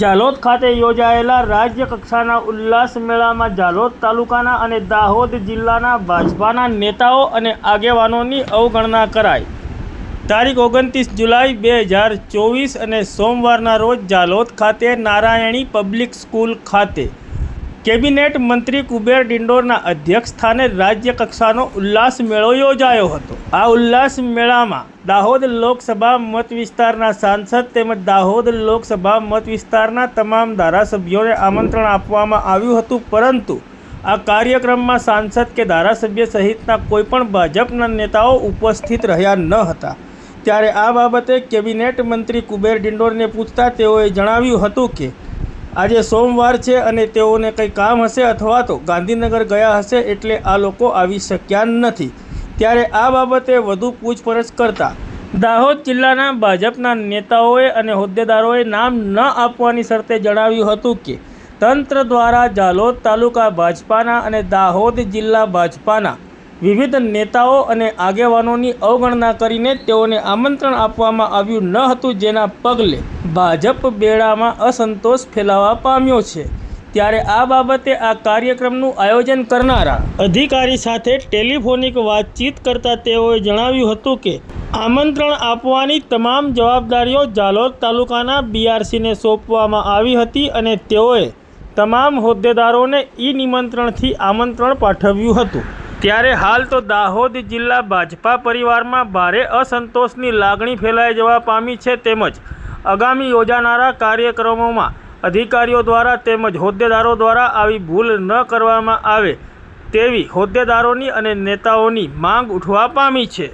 જાલોદ ખાતે યોજાયેલા રાજ્ય કક્ષાના ઉલ્લાસ મેળામાં જાલોદ તાલુકાના અને દાહોદ જિલ્લાના ભાજપાના નેતાઓ અને આગેવાનોની અવગણના કરાઈ. તારીખ ઓગણત્રીસ જુલાઈ બે હજાર ચોવીસ અને સોમવારના રોજ જાલોદ ખાતે નારાયણી પબ્લિક સ્કૂલ ખાતે કેબિનેટ મંત્રી કુબેર ડિંડોરના અધ્યક્ષ સ્થાને રાજ્ય કક્ષાનો ઉલ્લાસ મેળો યોજાયો હતો. આ ઉલ્લાસ મેળામાં દાહોદ લોકસભા મત વિસ્તારના સાંસદ તેમજ દાહોદ લોકસભા મત વિસ્તારના તમામ ધારાસભ્યોને આમંત્રણ આપવામાં આવ્યું હતું, પરંતુ આ કાર્યક્રમમાં સાંસદ કે ધારાસભ્ય સહિતના કોઈપણ ભાજપના નેતાઓ ઉપસ્થિત રહ્યા ન હતા. ત્યારે આ બાબતે કેબિનેટ મંત્રી કુબેર ડિંડોરને પૂછતા તેઓએ જણાવ્યું હતું કે આજે સોમવાર છે અને તેઓને કંઈ કામ હશે અથવા તો ગાંધીનગર ગયા હશે એટલે આ લોકો આવી શક્યા નથી. ત્યારે આ બાબતે વધુ પૂછપરછ કરતા દાહોદ જિલ્લાના ભાજપના નેતાઓએ અને હોદ્દેદારોએ નામ ન આપવાની શરતે જણાવ્યું હતું કે, તંત્ર દ્વારા જાલોદ તાલુકા ભાજપાના અને દાહોદ જિલ્લા ભાજપાના વિવિધ નેતાઓ અને આગેવાનોની અવગણના કરીને તેઓને આમંત્રણ આપવામાં આવ્યું ન હતું જેના પગલે ભાજપ બેડામાં અસંતોષ ફેલાવા પામ્યો છે. ત્યારે આ બાબતે આ કાર્યક્રમનું આયોજન કરનારા અધિકારી સાથે ટેલિફોનિક વાતચીત કરતા તેઓએ જણાવ્યું હતું કે, આમંત્રણ આપવાની તમામ જવાબદારીઓ જાલોદ તાલુકાના બીઆરસીને સોંપવામાં આવી હતી અને તેઓએ તમામ હોદ્દેદારોને ઈ નિમંત્રણથી આમંત્રણ પાઠવ્યું હતું. ત્યારે હાલ તો દાહોદ જિલ્લા ભાજપા પરિવારમાં ભારે અસંતોષની લાગણી ફેલાઈ જવા પામી છે તેમજ આગામી યોજાનારા કાર્યક્રમોમાં અધિકારીઓ દ્વારા તેમજ હોદ્દેદારો દ્વારા આવી ભૂલ ન કરવામાં આવે તેવી હોદ્દેદારોની અને નેતાઓની માંગ ઉઠવા પામી છે.